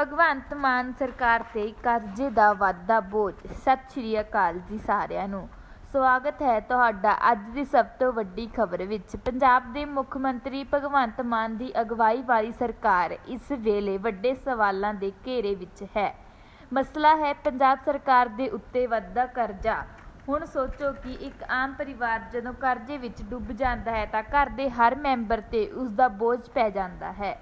ਭਗਵੰਤ ਮਾਨ ਸਰਕਾਰ ਤੇ ਕਰਜ਼ੇ ਦਾ ਵਾਧਾ ਬੋਝ। ਸਤਿ ਸ਼੍ਰੀ ਅਕਾਲ ਜੀ ਸਾਰਿਆਂ ਨੂੰ। ਸਵਾਗਤ ਹੈ ਤੁਹਾਡਾ ਅੱਜ ਦੀ ਸਭ ਤੋਂ ਵੱਡੀ ਖਬਰ ਵਿੱਚ। ਪੰਜਾਬ ਦੇ ਮੁੱਖ ਮੰਤਰੀ ਭਗਵੰਤ ਮਾਨ ਦੀ ਅਗਵਾਈ ਵਾਲੀ ਸਰਕਾਰ ਇਸ ਵੇਲੇ ਵੱਡੇ ਸਵਾਲਾਂ ਦੇ ਘੇਰੇ ਵਿੱਚ ਹੈ। ਮਸਲਾ ਹੈ ਪੰਜਾਬ ਸਰਕਾਰ ਦੇ ਉੱਤੇ ਵੱਧਦਾ ਕਰਜ਼ਾ। ਹੁਣ ਸੋਚੋ ਕਿ ਇੱਕ ਆਮ ਪਰਿਵਾਰ ਜਦੋਂ ਕਰਜ਼ੇ ਵਿੱਚ ਡੁੱਬ ਜਾਂਦਾ ਹੈ ਤਾਂ ਘਰ ਦੇ ਹਰ ਮੈਂਬਰ ਤੇ ਉਸ ਦਾ ਬੋਝ ਪੈ ਜਾਂਦਾ ਹੈ।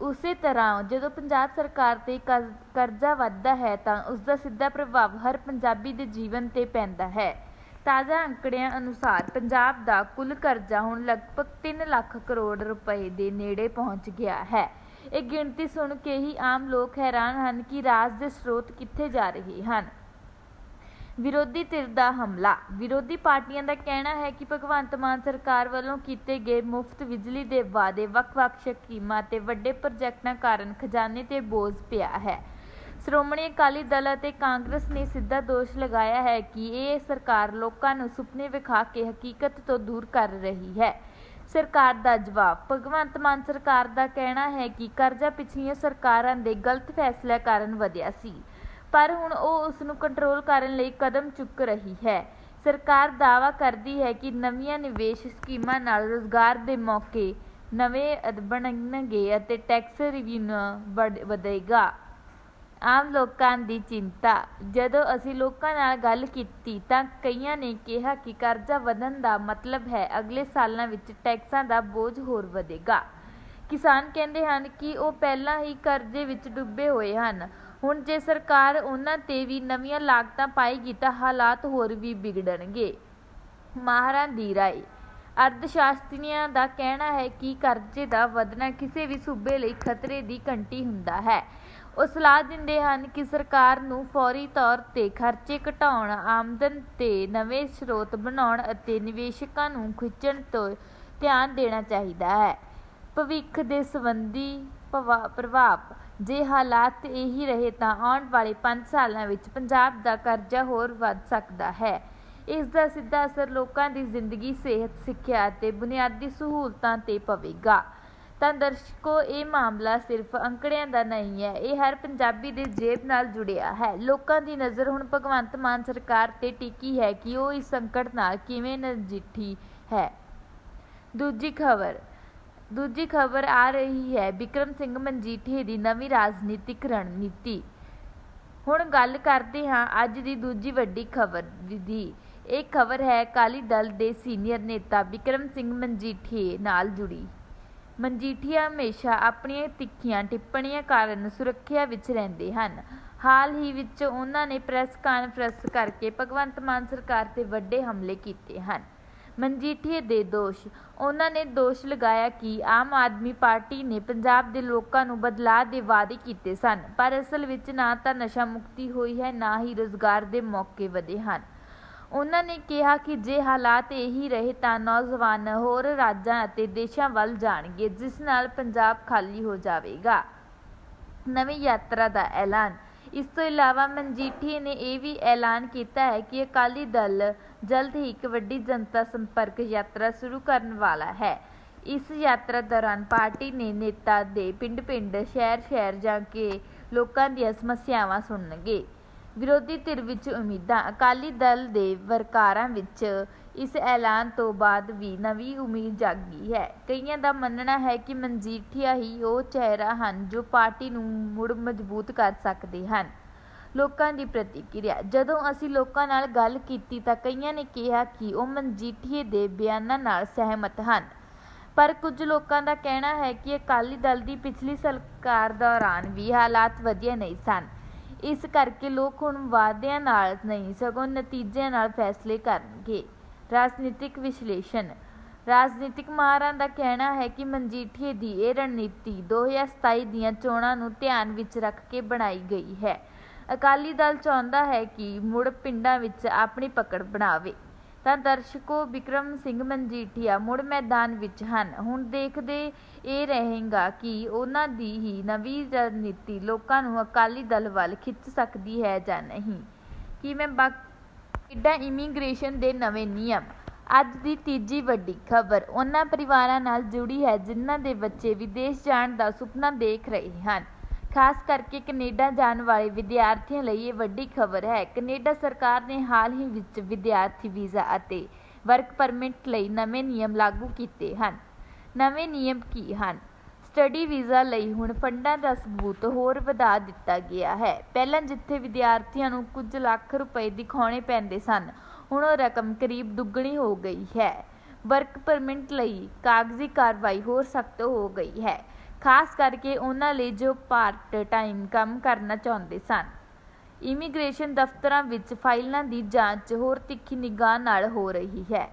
ਉਸੇ ਤਰ੍ਹਾਂ ਜਦੋਂ ਪੰਜਾਬ ਸਰਕਾਰ ਤੇ ਕਰ- ਕਰਜ਼ਾ ਵੱਧਦਾ ਹੈ ਤਾਂ ਉਸ ਦਾ ਸਿੱਧਾ ਪ੍ਰਭਾਵ ਹਰ ਪੰਜਾਬੀ ਦੇ ਜੀਵਨ ਤੇ ਪੈਂਦਾ ਹੈ। ਤਾਜ਼ਾ ਅੰਕੜਿਆਂ ਅਨੁਸਾਰ ਪੰਜਾਬ ਦਾ ਕੁੱਲ ਕਰਜ਼ਾ ਹੁਣ ਲਗਭਗ 3 ਲੱਖ ਕਰੋੜ ਰੁਪਏ ਦੇ ਨੇੜੇ ਪਹੁੰਚ ਗਿਆ ਹੈ। ਇਹ ਗਿਣਤੀ ਸੁਣ ਕੇ ਹੀ ਆਮ ਲੋਕ ਹੈਰਾਨ ਹਨ ਕਿ ਰਾਜ ਦੇ ਸਰੋਤ ਕਿੱਥੇ ਜਾ ਰਹੇ ਹਨ। ਵਿਰੋਧੀ ਧਿਰ ਦਾ ਹਮਲਾ। ਵਿਰੋਧੀ ਪਾਰਟੀਆਂ ਦਾ ਕਹਿਣਾ ਹੈ ਕਿ ਭਗਵੰਤ ਮਾਨ ਸਰਕਾਰ ਵੱਲੋਂ ਕੀਤੇ ਗਏ ਮੁਫਤ ਬਿਜਲੀ ਦੇ ਵਾਅਦੇ ਵੱਖ-ਵੱਖ ਸਕੀਮਾਂ ਤੇ ਵੱਡੇ ਪ੍ਰੋਜੈਕਟਾਂ ਕਾਰਨ ਖਜ਼ਾਨੇ ਤੇ ਬੋਝ ਪਿਆ ਹੈ। ਸ਼੍ਰੋਮਣੀ ਅਕਾਲੀ ਦਲ ਅਤੇ ਕਾਂਗਰਸ ਨੇ ਸਿੱਧਾ ਦੋਸ਼ ਲਗਾਇਆ ਹੈ ਕਿ ਇਹ ਸਰਕਾਰ ਲੋਕਾਂ ਨੂੰ ਸੁਪਨੇ ਵਿਖਾ ਕੇ ਹਕੀਕਤ ਤੋਂ ਦੂਰ ਕਰ ਰਹੀ ਹੈ। ਸਰਕਾਰ ਦਾ ਜਵਾਬ। ਭਗਵੰਤ ਮਾਨ ਸਰਕਾਰ ਦਾ ਕਹਿਣਾ ਹੈ ਕਿ ਕਰਜ਼ਾ ਪਿਛਲੀਆਂ ਸਰਕਾਰਾਂ ਦੇ ਗਲਤ ਫੈਸਲਿਆਂ ਕਾਰਨ ਵਧਿਆ ਸੀ। ਪਰ ਹੁਣ ਉਹ ਉਸ ਨੂੰ ਕੰਟਰੋਲ ਕਰਨ ਲਈ ਕਦਮ ਚੁੱਕ ਰਹੀ ਹੈ। ਸਰਕਾਰ ਦਾਅਵਾ ਕਰਦੀ ਹੈ ਕਿ ਨਵੀਆਂ ਨਿਵੇਸ਼ ਸਕੀਮਾਂ ਨਾਲ ਰੋਜ਼ਗਾਰ ਦੇ ਮੌਕੇ ਨਵੇਂ ਬਣਨਗੇ ਅਤੇ ਟੈਕਸ ਰਿਵਨਿਊ ਵਧੇਗਾ। ਆਮ ਲੋਕਾਂ ਦੀ ਚਿੰਤਾ। ਜਦੋਂ ਅਸੀਂ ਲੋਕਾਂ ਨਾਲ ਗੱਲ ਕੀਤੀ ਤਾਂ ਕਈਆਂ ਨੇ ਕਿਹਾ ਕਿ ਕਰਜ਼ਾ ਵਧਣ ਦਾ ਮਤਲਬ ਹੈ ਅਗਲੇ ਸਾਲਾਂ ਵਿੱਚ ਟੈਕਸਾਂ ਦਾ ਬੋਝ ਹੋਰ ਵਧੇਗਾ। ਕਿਸਾਨ ਕਹਿੰਦੇ ਹਨ ਕਿ ਉਹ ਪਹਿਲਾਂ ਹੀ ਕਰਜ਼ੇ ਵਿੱਚ ਡੁੱਬੇ ਹੋਏ ਹਨ। ਹੁਣ ਜੇ ਸਰਕਾਰ ਉਹਨਾਂ ਤੇ ਵੀ ਨਵੀਆਂ ਲਾਗਤਾਂ ਪਾਏਗੀ ਤਾਂ ਹਾਲਾਤ ਹੋਰ ਵੀ ਬਿਗੜਨਗੇ ਮਾਹਰਾਂ ਦੀ ਰਾਏ। ਅਰਥਸ਼ਾਸਤਰੀਆਂ ਦਾ ਕਹਿਣਾ ਹੈ ਕਿ ਕਰਜ਼ੇ ਦਾ ਵਧਣਾ ਕਿਸੇ ਵੀ ਸੂਬੇ ਲਈ ਖਤਰੇ ਦੀ ਘੰਟੀ ਹੁੰਦਾ ਹੈ। ਉਹ ਸਲਾਹ ਦਿੰਦੇ ਹਨ ਕਿ ਸਰਕਾਰ ਨੂੰ ਫੌਰੀ ਤੌਰ ਤੇ ਖਰਚੇ ਘਟਾਉਣ, ਆਮਦਨ ਤੇ ਨਵੇਂ ਸਰੋਤ ਬਣਾਉਣ ਅਤੇ ਨਿਵੇਸ਼ਕਾਂ ਨੂੰ ਖਿੱਚਣ ਤੋਂ ਧਿਆਨ ਦੇਣਾ ਚਾਹੀਦਾ ਹੈ। ਭਵਿੱਖ ਦੇ ਸੰਬੰਧੀ ਭਵਾ- ਪ੍ਰਭਾਵ ਜੇ ਹਾਲਾਤ ਇਹੀ ਰਹੇ ਤਾਂ ਆਉਣ ਵਾਲੇ 5 ਸਾਲਾਂ ਵਿੱਚ ਪੰਜਾਬ ਦਾ ਕਰਜ਼ਾ ਹੋਰ ਵੱਧ ਸਕਦਾ ਹੈ। ਇਸ ਦਾ ਸਿੱਧਾ ਅਸਰ ਲੋਕਾਂ ਦੀ ਜ਼ਿੰਦਗੀ, ਸਿਹਤ, ਸਿੱਖਿਆ ਅਤੇ ਬੁਨਿਆਦੀ ਸਹੂਲਤਾਂ ਤੇ ਪਵੇਗਾ। ਤਾਂ ਦਰਸ਼ਕੋ, ਇਹ ਮਾਮਲਾ ਸਿਰਫ ਅੰਕੜਿਆਂ ਦਾ ਨਹੀਂ ਹੈ, ਇਹ ਹਰ ਪੰਜਾਬੀ ਦੇ ਜੇਬ ਨਾਲ ਜੁੜਿਆ ਹੈ। ਲੋਕਾਂ ਦੀ ਨਜ਼ਰ ਹੁਣ ਭਗਵੰਤ ਮਾਨ ਸਰਕਾਰ ਤੇ ਟਿਕੀ ਹੈ ਕਿ ਉਹ ਇਸ ਸੰਕਟ ਨਾਲ ਕਿਵੇਂ ਨਜਿੱਠੀ ਹੈ। ਦੂਜੀ ਖਬਰ ਦੂਜੀ ਖਬਰ ਆ ਰਹੀ ਹੈ, ਵਿਕਰਮ ਸਿੰਘ ਮਨਜੀਠੇ ਦੀ ਨਵੀਂ ਰਾਜਨੀਤਿਕ ਰਣਨੀਤੀ। ਹੁਣ ਗੱਲ ਕਰਦੇ ਹਾਂ ਅੱਜ ਦੀ ਦੂਜੀ ਵੱਡੀ ਖਬਰ ਦੀ। ਇਹ ਖਬਰ ਹੈ, ਅਕਾਲੀ ਦਲ ਦੇ ਸੀਨੀਅਰ ਨੇਤਾ ਵਿਕਰਮ ਸਿੰਘ ਮਨਜੀਠੀਏ ਨਾਲ ਜੁੜੀ। ਮਨਜੀਠੀਆ ਹਮੇਸ਼ਾ ਆਪਣੀਆਂ ਤਿੱਖੀਆਂ ਟਿੱਪਣੀਆਂ ਕਾਰਨ ਸੁਰੱਖਿਆ ਵਿੱਚ ਰਹਿੰਦੇ ਹਨ। ਹਾਲ ਹੀ ਵਿੱਚ ਉਹਨਾਂ ਨੇ ਪ੍ਰੈਸ ਕਾਨਫਰੰਸ ਕਰਕੇ ਭਗਵੰਤ ਮਾਨ ਸਰਕਾਰ ਤੇ ਵੱਡੇ ਹਮਲੇ ਕੀਤੇ ਹਨ। ਮਨਜੀਠੀਏ ਦੇ ਦੋਸ਼। ਉਹਨਾਂ ਨੇ ਦੋਸ਼ ਲਗਾਇਆ ਕਿ ਆਮ ਆਦਮੀ ਪਾਰਟੀ ਨੇ ਪੰਜਾਬ ਦੇ ਲੋਕਾਂ ਨੂੰ ਬਦਲਾਅ ਦੇ ਵਾਅਦੇ ਕੀਤੇ ਸਨ, ਪਰ ਅਸਲ ਵਿੱਚ ਨਾ ਤਾਂ ਨਸ਼ਾ ਮੁਕਤੀ ਹੋਈ ਹੈ, ਨਾ ਹੀ ਰੁਜ਼ਗਾਰ ਦੇ ਮੌਕੇ ਵਧੇ ਹਨ। ਉਹਨਾਂ ਨੇ ਕਿਹਾ ਕਿ ਜੇ ਹਾਲਾਤ ਇਹੀ ਰਹੇ ਤਾਂ ਨੌਜਵਾਨ ਹੋਰ ਰਾਜਾਂ ਅਤੇ ਦੇਸ਼ਾਂ ਵੱਲ ਜਾਣਗੇ, ਜਿਸ ਨਾਲ ਪੰਜਾਬ ਖਾਲੀ ਹੋ ਜਾਵੇਗਾ। ਨਵੀਂ ਯਾਤਰਾ ਦਾ ਐਲਾਨ ਇਸ ਤੋਂ ਇਲਾਵਾ ਮਨਜੀਠੀ ਨੇ ਇਹ ਵੀ ਐਲਾਨ ਕੀਤਾ ਹੈ ਕਿ ਅਕਾਲੀ ਦਲ ਜਲਦ ਹੀ ਇੱਕ ਵੱਡੀ ਜਨਤਾ ਸੰਪਰਕ ਯਾਤਰਾ ਸ਼ੁਰੂ ਕਰਨ ਵਾਲਾ ਹੈ। ਇਸ ਯਾਤਰਾ ਦੌਰਾਨ ਪਾਰਟੀ ਨੇ ਨੇਤਾ ਦੇ ਪਿੰਡ-ਪਿੰਡ, ਸ਼ਹਿਰ-ਸ਼ਹਿਰ ਜਾ ਕੇ ਲੋਕਾਂ ਦੀਆਂ ਸਮੱਸਿਆਵਾਂ ਸੁਣਨਗੇ। ਵਿਰੋਧੀ ਧਿਰ ਵਿੱਚ ਉਮੀਦਾਂ, ਅਕਾਲੀ ਦਲ ਦੇ ਵਰਕਰਾਂ ਵਿੱਚ ਇਸ ਐਲਾਨ ਤੋਂ ਬਾਅਦ ਵੀ ਨਵੀਂ ਉਮੀਦ ਜਾਗੀ ਹੈ। ਕਈਆਂ ਦਾ ਮੰਨਣਾ ਹੈ ਕਿ ਮਨਜੀਠੀਆ ਹੀ ਉਹ ਚਿਹਰਾ ਹਨ ਜੋ ਪਾਰਟੀ ਨੂੰ ਮੁੜ ਮਜ਼ਬੂਤ ਕਰ ਸਕਦੇ ਹਨ। ਲੋਕਾਂ ਦੀ ਪ੍ਰਤੀਕਿਰਿਆ। ਜਦੋਂ ਅਸੀਂ ਲੋਕਾਂ ਨਾਲ ਗੱਲ ਕੀਤੀ ਤਾਂ ਕਈਆਂ ਨੇ ਕਿਹਾ ਕਿ ਉਹ ਮਨਜੀਠੀਏ ਦੇ ਬਿਆਨਾਂ ਨਾਲ ਸਹਿਮਤ ਹਨ। ਪਰ ਕੁਝ ਲੋਕਾਂ ਦਾ ਕਹਿਣਾ ਹੈ ਕਿ ਅਕਾਲੀ ਦਲ ਦੀ ਪਿਛਲੀ ਸਰਕਾਰ ਦੌਰਾਨ ਵੀ ਹਾਲਾਤ ਵਧੀਆ ਨਹੀਂ ਸਨ। ਇਸ ਕਰਕੇ ਲੋਕ ਹੁਣ ਵਾਅਦਿਆਂ ਨਾਲ ਨਹੀਂ, ਸਗੋਂ ਨਤੀਜਿਆਂ ਨਾਲ ਫੈਸਲੇ ਕਰਨਗੇ। ਰਾਜਨੀਤਿਕ ਵਿਸ਼ਲੇਸ਼ਣ। ਰਾਜਨੀਤਿਕ ਮਾਹਰਾਂ ਦਾ ਕਹਿਣਾ ਹੈ ਕਿ ਮਨਜੀਠੀਏ ਦੀ ਇਹ ਰਣਨੀਤੀ 2027 ਦੀਆਂ ਚੋਣਾਂ ਨੂੰ ਧਿਆਨ ਵਿੱਚ ਰੱਖ ਕੇ ਬਣਾਈ ਗਈ ਹੈ। ਅਕਾਲੀ ਦਲ ਚਾਹੁੰਦਾ ਹੈ ਕਿ ਮੁੜ ਪਿੰਡਾਂ ਵਿੱਚ ਆਪਣੀ ਪਕੜ ਬਣਾਵੇ। ਤਾਂ ਦਰਸ਼ਕੋ ਵਿਕਰਮ ਸਿੰਘ ਮਨਜੀਠੀਆ ਮੁੜ ਮੈਦਾਨ ਵਿੱਚ ਹਨ। ਹੁਣ ਦੇਖਦੇ ਇਹ ਰਹੇਗਾ ਕਿ ਉਹਨਾਂ ਦੀ ਹੀ ਨਵੀਂ ਰਣਨੀਤੀ ਲੋਕਾਂ ਨੂੰ ਅਕਾਲੀ ਦਲ ਵੱਲ ਖਿੱਚ ਸਕਦੀ ਹੈ ਜਾਂ ਨਹੀਂ। ਕਿਵੇਂ ਕੈਨੇਡਾ ਇਮੀਗ੍ਰੇਸ਼ਨ ਦੇ ਨਵੇਂ ਨਿਯਮ। ਅੱਜ ਦੀ ਤੀਜੀ ਵੱਡੀ ਖਬਰ ਉਹਨਾਂ ਪਰਿਵਾਰਾਂ ਨਾਲ ਜੁੜੀ ਹੈ ਜਿਨ੍ਹਾਂ ਦੇ ਬੱਚੇ ਵਿਦੇਸ਼ ਜਾਣ ਦਾ ਸੁਪਨਾ ਦੇਖ ਰਹੇ ਹਨ। ਖਾਸ ਕਰਕੇ ਕੈਨੇਡਾ ਜਾਣ ਵਾਲੇ ਵਿਦਿਆਰਥੀਆਂ ਲਈ ਇਹ ਵੱਡੀ ਖਬਰ ਹੈ। ਕੈਨੇਡਾ ਸਰਕਾਰ ਨੇ ਹਾਲ ਹੀ ਵਿੱਚ ਵਿਦਿਆਰਥੀ ਵੀਜ਼ਾ ਅਤੇ ਵਰਕ ਪਰਮਿਟ ਲਈ ਨਵੇਂ ਨਿਯਮ ਲਾਗੂ ਕੀਤੇ ਹਨ। ਨਵੇਂ ਨਿਯਮ ਕੀ ਹਨ? ਸਟੱਡੀ ਵੀਜ਼ਾ ਲਈ ਹੁਣ ਫੰਡਾਂ ਦਾ ਸਬੂਤ ਹੋਰ ਵਧਾ ਦਿੱਤਾ ਗਿਆ ਹੈ। ਪਹਿਲਾਂ ਜਿੱਥੇ ਵਿਦਿਆਰਥੀਆਂ ਨੂੰ ਕੁਝ ਲੱਖ ਰੁਪਏ ਦਿਖਾਉਣੇ ਪੈਂਦੇ ਸਨ, ਹੁਣ ਉਹ ਰਕਮ ਕਰੀਬ ਦੁੱਗਣੀ ਹੋ ਗਈ ਹੈ। ਵਰਕ ਪਰਮਿਟ ਲਈ ਕਾਗਜ਼ੀ ਕਾਰਵਾਈ ਹੋਰ ਸਖਤ ਹੋ ਗਈ ਹੈ, ਖਾਸ ਕਰਕੇ ਉਹਨਾਂ ਲਈ ਜੋ ਪਾਰਟ ਟਾਈਮ ਕੰਮ ਕਰਨਾ ਚਾਹੁੰਦੇ ਸਨ। ਇਮੀਗ੍ਰੇਸ਼ਨ ਦਫ਼ਤਰਾਂ ਵਿੱਚ ਫਾਈਲਾਂ ਦੀ ਜਾਂਚ ਹੋਰ ਤਿੱਖੀ ਨਿਗਾਹ ਨਾਲ ਹੋ ਰਹੀ ਹੈ।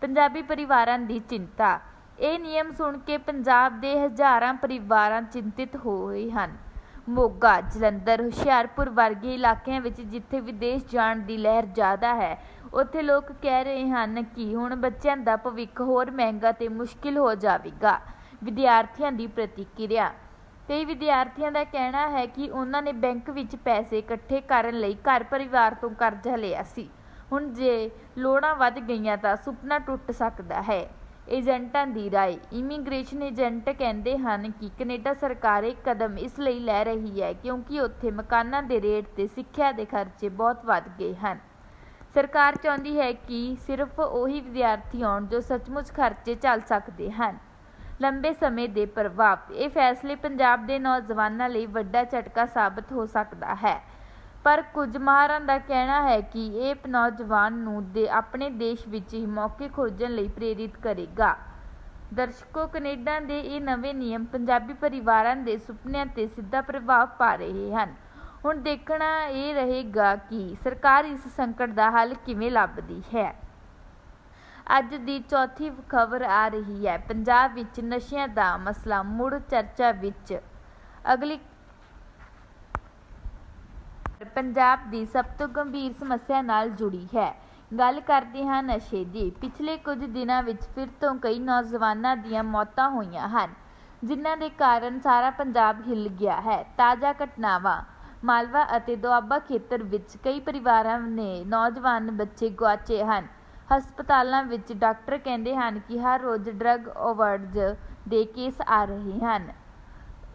ਪੰਜਾਬੀ ਪਰਿਵਾਰਾਂ ਦੀ ਚਿੰਤਾ ਇਹ ਨਿਯਮ ਸੁਣ ਕੇ ਪੰਜਾਬ ਦੇ ਹਜ਼ਾਰਾਂ ਪਰਿਵਾਰਾਂ ਚਿੰਤਿਤ ਹੋਏ ਹਨ। ਮੋਗਾ, ਜਲੰਧਰ, ਹੁਸ਼ਿਆਰਪੁਰ ਵਰਗੇ ਇਲਾਕਿਆਂ ਵਿੱਚ ਜਿੱਥੇ ਵਿਦੇਸ਼ ਜਾਣ ਦੀ ਲਹਿਰ ਜ਼ਿਆਦਾ ਹੈ, ਉੱਥੇ ਲੋਕ ਕਹਿ ਰਹੇ ਹਨ ਕਿ ਹੁਣ ਬੱਚਿਆਂ ਦਾ ਭਵਿੱਖ ਹੋਰ ਮਹਿੰਗਾ ਤੇ ਮੁਸ਼ਕਿਲ ਹੋ ਜਾਵੇਗਾ। ਵਿਦਿਆਰਥੀਆਂ ਦੀ ਪ੍ਰਤੀਕਿਰਿਆ। ਕਈ ਵਿਦਿਆਰਥੀਆਂ ਦਾ ਕਹਿਣਾ ਹੈ ਕਿ ਉਹਨਾਂ ਨੇ ਬੈਂਕ ਵਿੱਚ ਪੈਸੇ ਇਕੱਠੇ ਕਰਨ ਲਈ ਘਰ ਪਰਿਵਾਰ ਤੋਂ ਕਰਜ਼ਾ ਲਿਆ ਸੀ। ਹੁਣ ਜੇ ਲੋੜਾਂ ਵੱਧ ਗਈਆਂ ਤਾਂ ਸੁਪਨਾ ਟੁੱਟ ਸਕਦਾ ਹੈ। ਏਜੰਟਾਂ ਦੀ ਰਾਏ। ਇਮੀਗ੍ਰੇਸ਼ਨ ਏਜੰਟ ਕਹਿੰਦੇ ਹਨ ਕਿ ਕੈਨੇਡਾ ਸਰਕਾਰ ਇਹ ਕਦਮ ਇਸ ਲਈ ਲੈ ਰਹੀ ਹੈ ਕਿਉਂਕਿ ਉੱਥੇ ਮਕਾਨਾਂ ਦੇ ਰੇਟ ਤੇ ਸਿੱਖਿਆ ਦੇ ਖਰਚੇ ਬਹੁਤ ਵੱਧ ਗਏ ਹਨ। ਸਰਕਾਰ ਚਾਹੁੰਦੀ ਹੈ ਕਿ ਸਿਰਫ ਉਹੀ ਵਿਦਿਆਰਥੀ ਆਉਣ ਜੋ ਸੱਚਮੁੱਚ ਖਰਚੇ ਚੱਲ ਸਕਦੇ ਹਨ। ਲੰਬੇ ਸਮੇਂ ਦੇ ਪ੍ਰਭਾਵ। ਇਹ ਫੈਸਲੇ ਪੰਜਾਬ ਦੇ ਨੌਜਵਾਨਾਂ ਲਈ ਵੱਡਾ ਝਟਕਾ ਸਾਬਤ ਹੋ ਸਕਦਾ ਹੈ। ਪਰ ਕੁਝ ਮਾਹਰਾਂ ਦਾ ਕਹਿਣਾ ਹੈ ਕਿ ਇਹ ਨੌਜਵਾਨ ਨੂੰ ਦੇ ਆਪਣੇ ਦੇਸ਼ ਵਿੱਚ ਹੀ ਮੌਕੇ ਖੋਜਣ ਲਈ ਪ੍ਰੇਰਿਤ ਕਰੇਗਾ। ਦਰਸ਼ਕੋ, ਕੈਨੇਡਾ ਦੇ ਇਹ ਨਵੇਂ ਨਿਯਮ ਪੰਜਾਬੀ ਪਰਿਵਾਰਾਂ ਦੇ ਸੁਪਨਿਆਂ ਤੇ ਸਿੱਧਾ ਪ੍ਰਭਾਵ ਪਾ ਰਹੇ ਹਨ। ਹੁਣ ਦੇਖਣਾ ਇਹ ਰਹੇਗਾ ਕਿ ਸਰਕਾਰ ਇਸ ਸੰਕਟ ਦਾ ਹੱਲ ਕਿਵੇਂ ਲੱਭਦੀ ਹੈ। ਅੱਜ ਦੀ ਚੌਥੀ ਖਬਰ ਆ ਰਹੀ ਹੈ, ਪੰਜਾਬ ਵਿੱਚ ਨਸ਼ਿਆਂ ਦਾ ਮਸਲਾ ਮੁੜ ਚਰਚਾ ਵਿੱਚ। ਅਗਲੀ ਪੰਜਾਬ ਦੀ ਸਭ ਤੋਂ ਗੰਭੀਰ ਸਮੱਸਿਆ ਨਾਲ ਜੁੜੀ ਹੈ। ਗੱਲ ਕਰਦੇ ਹਾਂ ਨਸ਼ੇ ਦੀ। ਪਿਛਲੇ ਕੁਝ ਦਿਨਾਂ ਵਿੱਚ ਫਿਰ ਤੋਂ ਕਈ ਨੌਜਵਾਨਾਂ ਦੀਆਂ ਮੌਤਾਂ ਹੋਈਆਂ ਹਨ, ਜਿਨ੍ਹਾਂ ਦੇ ਕਾਰਨ ਸਾਰਾ ਪੰਜਾਬ ਹਿੱਲ ਗਿਆ ਹੈ। ਤਾਜ਼ਾ ਘਟਨਾਵਾਂ, ਮਾਲਵਾ ਅਤੇ ਦੁਆਬਾ ਖੇਤਰ ਵਿੱਚ ਕਈ ਪਰਿਵਾਰਾਂ ਨੇ ਨੌਜਵਾਨ ਬੱਚੇ ਗੁਆਚੇ ਹਨ। ਹਸਪਤਾਲਾਂ ਵਿੱਚ ਡਾਕਟਰ ਕਹਿੰਦੇ ਹਨ ਕਿ ਹਰ ਰੋਜ਼ ਡਰੱਗ ਓਵਰਡਜ਼ ਦੇ ਕੇਸ ਆ ਰਹੇ ਹਨ।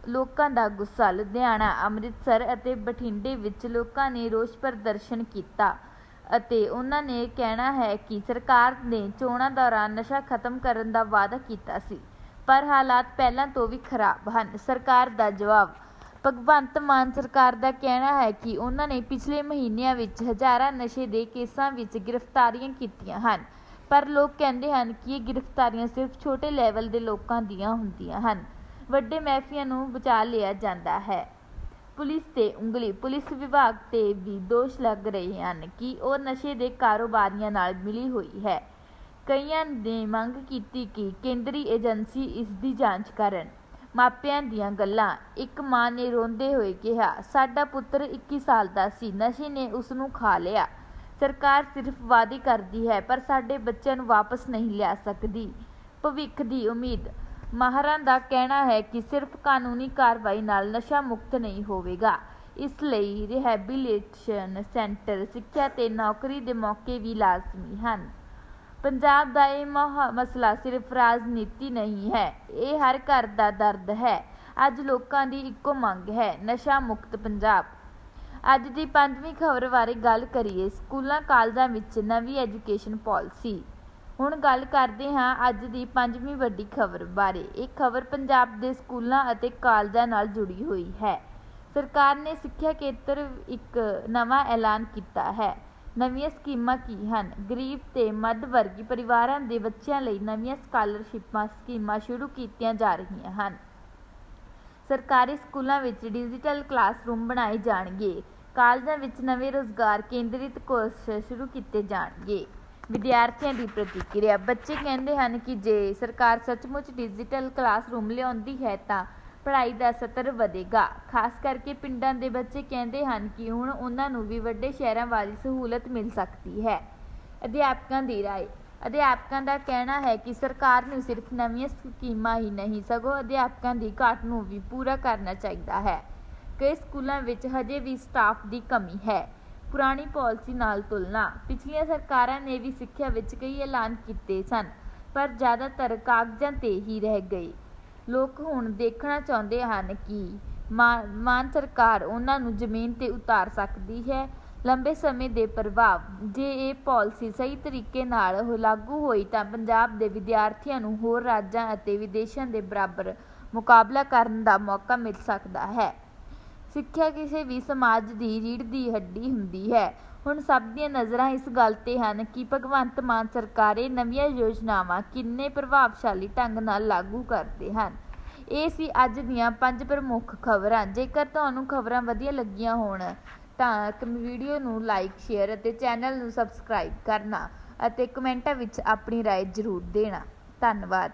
ਲੋਕਾਂ ਦਾ ਗੁੱਸਾ, ਲੁਧਿਆਣਾ, ਅੰਮ੍ਰਿਤਸਰ ਅਤੇ ਬਠਿੰਡੇ ਵਿੱਚ ਲੋਕਾਂ ਨੇ ਰੋਸ ਪ੍ਰਦਰਸ਼ਨ ਕੀਤਾ ਅਤੇ ਉਹਨਾਂ ਨੇ ਕਹਿਣਾ ਹੈ ਕਿ ਸਰਕਾਰ ਨੇ ਚੋਣਾਂ ਦੌਰਾਨ ਨਸ਼ਾ ਖਤਮ ਕਰਨ ਦਾ ਵਾਅਦਾ ਕੀਤਾ ਸੀ, ਪਰ ਹਾਲਾਤ ਪਹਿਲਾਂ ਤੋਂ ਵੀ ਖਰਾਬ ਹਨ। ਸਰਕਾਰ ਦਾ ਜਵਾਬ, ਭਗਵੰਤ ਮਾਨ ਸਰਕਾਰ ਦਾ ਕਹਿਣਾ ਹੈ ਕਿ ਉਹਨਾਂ ਨੇ ਪਿਛਲੇ ਮਹੀਨਿਆਂ ਵਿੱਚ ਹਜ਼ਾਰਾਂ ਨਸ਼ੇ ਦੇ ਕੇਸਾਂ ਵਿੱਚ ਗ੍ਰਿਫਤਾਰੀਆਂ ਕੀਤੀਆਂ ਹਨ, ਪਰ ਲੋਕ ਕਹਿੰਦੇ ਹਨ ਕਿ ਇਹ ਗ੍ਰਿਫਤਾਰੀਆਂ ਸਿਰਫ ਛੋਟੇ ਲੈਵਲ ਦੇ ਲੋਕਾਂ ਦੀਆਂ ਹੁੰਦੀਆਂ ਹਨ। ਵੱਡੇ ਮਾਫੀਆ ਨੂੰ ਬਚਾ ਲਿਆ ਜਾਂਦਾ ਹੈ। ਪੁਲਿਸ ਤੇ ਉਂਗਲੀ, ਪੁਲਿਸ ਵਿਭਾਗ ਤੇ ਵੀ ਦੋਸ਼ ਲੱਗ ਰਹੇ ਹਨ ਕਿ ਉਹ ਨਸ਼ੇ ਦੇ ਕਾਰੋਬਾਰੀਆਂ ਨਾਲ ਮਿਲੀ ਹੋਈ ਹੈ। ਕਈਆਂ ਨੇ ਮੰਗ ਕੀਤੀ ਕਿ ਕੇਂਦਰੀ ਏਜੰਸੀ ਇਸ ਦੀ ਜਾਂਚ ਕਰਨ। ਮਾਪਿਆਂ ਦੀਆਂ ਗੱਲਾਂ, ਇੱਕ ਮਾਂ ਨੇ ਰੋਂਦੇ ਹੋਏ ਕਿਹਾ, ਸਾਡਾ ਪੁੱਤਰ 21 ਸਾਲ ਦਾ ਸੀ, ਨਸ਼ੇ ਨੇ ਉਸ ਨੂੰ ਖਾ ਲਿਆ। ਸਰਕਾਰ ਸਿਰਫ ਵਾਅਦੇ ਕਰਦੀ ਹੈ, ਪਰ ਸਾਡੇ ਬੱਚਿਆਂ ਨੂੰ ਵਾਪਸ ਨਹੀਂ ਲਿਆ ਸਕਦੀ। ਭਵਿੱਖ ਦੀ ਉਮੀਦ। ਮਾਹਰਾਂ ਦਾ ਕਹਿਣਾ ਹੈ ਕਿ ਸਿਰਫ ਕਾਨੂੰਨੀ ਕਾਰਵਾਈ ਨਾਲ ਨਸ਼ਾ ਮੁਕਤ ਨਹੀਂ ਹੋਵੇਗਾ। ਇਸ ਲਈ ਰਿਹੈਬਿਲਿਟੇਸ਼ਨ ਸੈਂਟਰ ਸਿੱਖਿਆ ਤੇ ਨੌਕਰੀ ਦੇ ਮੌਕੇ ਵੀ ਲਾਜ਼ਮੀ ਹਨ। ਪੰਜਾਬ ਦਾ ਇਹ ਮਹਾ- ਮਸਲਾ ਸਿਰਫ ਰਾਜਨੀਤੀ ਨਹੀਂ ਹੈ, ਇਹ ਹਰ ਘਰ ਦਾ ਦਰਦ ਹੈ। ਅੱਜ ਲੋਕਾਂ ਦੀ ਇੱਕੋ ਮੰਗ ਹੈ, ਨਸ਼ਾ ਮੁਕਤ ਪੰਜਾਬ। ਅੱਜ ਦੀ ਪੰਜਵੀਂ ਖਬਰ ਬਾਰੇ ਗੱਲ ਕਰੀਏ, ਸਕੂਲਾਂ, ਕਾਲਜਾਂ ਵਿੱਚ ਨਵੀਂ ਐਜੂਕੇਸ਼ਨ ਪਾਲਿਸੀ ਹੁਣ ਗੱਲ ਕਰਦੇ ਹਾਂ ਅੱਜ ਦੀ ਪੰਜਵੀਂ ਵੱਡੀ ਖਬਰ ਬਾਰੇ। ਇਹ ਖਬਰ ਪੰਜਾਬ ਦੇ ਸਕੂਲਾਂ ਅਤੇ ਕਾਲਜਾਂ ਨਾਲ ਜੁੜੀ ਹੋਈ ਹੈ। ਸਰਕਾਰ ਨੇ ਸਿੱਖਿਆ ਖੇਤਰ ਇੱਕ ਨਵਾਂ ਐਲਾਨ ਕੀਤਾ ਹੈ। ਨਵੀਆਂ ਸਕੀਮਾਂ ਕੀ ਹਨ? ਗਰੀਬ ਤੇ ਮੱਧ ਵਰਗੀ ਪਰਿਵਾਰਾਂ ਦੇ ਬੱਚਿਆਂ ਲਈ ਨਵੀਆਂ ਸਕਾਲਰਸ਼ਿਪਾਂ ਸਕੀਮਾਂ ਸ਼ੁਰੂ ਕੀਤੀਆਂ ਜਾ ਰਹੀਆਂ ਹਨ। ਸਰਕਾਰੀ ਸਕੂਲਾਂ ਵਿੱਚ ਡਿਜੀਟਲ ਕਲਾਸਰੂਮ ਬਣਾਏ ਜਾਣਗੇ। ਕਾਲਜਾਂ ਵਿੱਚ ਨਵੇਂ ਰੋਜ਼ਗਾਰ ਕੇਂਦਰਿਤ ਕੋਰਸ ਸ਼ੁਰੂ ਕੀਤੇ ਜਾਣਗੇ। ਵਿਦਿਆਰਥੀਆਂ ਦੀ ਪ੍ਰਤੀਕਿਰਿਆ। ਬੱਚੇ ਕਹਿੰਦੇ ਹਨ ਕਿ ਜੇ ਸਰਕਾਰ ਸੱਚਮੁੱਚ ਡਿਜੀਟਲ ਕਲਾਸਰੂਮ ਲਿਆਉਂਦੀ ਹੈ ਤਾਂ ਪੜ੍ਹਾਈ ਦਾ ਸਤਰ ਵਧੇਗਾ। ਖਾਸ ਕਰਕੇ ਪਿੰਡਾਂ ਦੇ ਬੱਚੇ ਕਹਿੰਦੇ ਹਨ ਕਿ ਹੁਣ ਉਹਨਾਂ ਨੂੰ ਵੀ ਵੱਡੇ ਸ਼ਹਿਰਾਂ ਵਾਲੀ ਸਹੂਲਤ ਮਿਲ ਸਕਦੀ ਹੈ। ਅਧਿਆਪਕਾਂ ਦੀ ਰਾਏ। ਅਧਿਆਪਕਾਂ ਦਾ ਕਹਿਣਾ ਹੈ ਕਿ ਸਰਕਾਰ ਨੂੰ ਸਿਰਫ ਨਵੀਆਂ ਸਕੀਮਾਂ ਹੀ ਨਹੀਂ, ਸਗੋਂ ਅਧਿਆਪਕਾਂ ਦੀ ਘਾਟ ਨੂੰ ਵੀ ਪੂਰਾ ਕਰਨਾ ਚਾਹੀਦਾ ਹੈ। ਕਈ ਸਕੂਲਾਂ ਵਿੱਚ ਹਜੇ ਵੀ ਸਟਾਫ ਦੀ ਕਮੀ ਹੈ। ਪੁਰਾਣੀ ਪਾਲਿਸੀ ਨਾਲ ਤੁਲਨਾ। ਪਿਛਲੀਆਂ ਸਰਕਾਰਾਂ ਨੇ ਵੀ ਸਿੱਖਿਆ ਵਿੱਚ ਕਈ ਐਲਾਨ ਕੀਤੇ ਸਨ, ਪਰ ਜ਼ਿਆਦਾਤਰ ਕਾਗਜ਼ਾਂ ਤੇ ਹੀ ਰਹਿ ਗਏ। ਲੋਕ ਹੁਣ ਦੇਖਣਾ ਚਾਹੁੰਦੇ ਹਨ ਕਿ ਮਾਨ ਮਾਨ ਸਰਕਾਰ ਉਹਨਾਂ ਨੂੰ ਜ਼ਮੀਨ ਤੇ ਉਤਾਰ ਸਕਦੀ ਹੈ। ਲੰਬੇ ਸਮੇਂ ਦੇ ਪ੍ਰਭਾਵ, ਜੇ ਇਹ ਪਾਲਿਸੀ ਸਹੀ ਤਰੀਕੇ ਨਾਲ ਲਾਗੂ ਹੋਈ ਤਾਂ ਪੰਜਾਬ ਦੇ ਵਿਦਿਆਰਥੀਆਂ ਨੂੰ ਹੋਰ ਰਾਜਾਂ ਅਤੇ ਵਿਦੇਸ਼ਾਂ ਦੇ ਬਰਾਬਰ ਮੁਕਾਬਲਾ ਕਰਨ ਦਾ ਮੌਕਾ ਮਿਲ ਸਕਦਾ ਹੈ। ਸਿੱਖਿਆ ਕਿਸੇ ਵੀ ਸਮਾਜ ਦੀ ਰੀੜ੍ਹ ਦੀ ਹੱਡੀ ਹੁੰਦੀ ਹੈ ਹੁਣ ਸਭ ਦੀਆਂ ਨਜ਼ਰਾਂ ਇਸ ਗੱਲ ਤੇ ਹਨ ਕਿ ਭਗਵੰਤ ਮਾਨ ਸਰਕਾਰ ਇਹ ਨਵੀਆਂ ਯੋਜਨਾਵਾਂ ਕਿੰਨੇ ਪ੍ਰਭਾਵਸ਼ਾਲੀ ਢੰਗ ਨਾਲ ਲਾਗੂ ਕਰਦੇ ਹਨ ਇਹ ਸੀ ਅੱਜ ਦੀਆਂ ਪੰਜ ਪ੍ਰਮੁੱਖ ਖਬਰਾਂ ਜੇਕਰ ਤੁਹਾਨੂੰ ਖਬਰਾਂ ਵਧੀਆ ਲੱਗੀਆਂ ਹੋਣ ਤਾਂ ਕ- ਵੀਡੀਓ ਨੂੰ ਲਾਈਕ ਸ਼ੇਅਰ ਅਤੇ ਚੈਨਲ ਨੂੰ ਸਬਸਕ੍ਰਾਈਬ ਕਰਨਾ ਅਤੇ ਕਮੈਂਟਾਂ ਵਿੱਚ ਆਪਣੀ رائے ਜ਼ਰੂਰ ਦੇਣਾ ਧੰਨਵਾਦ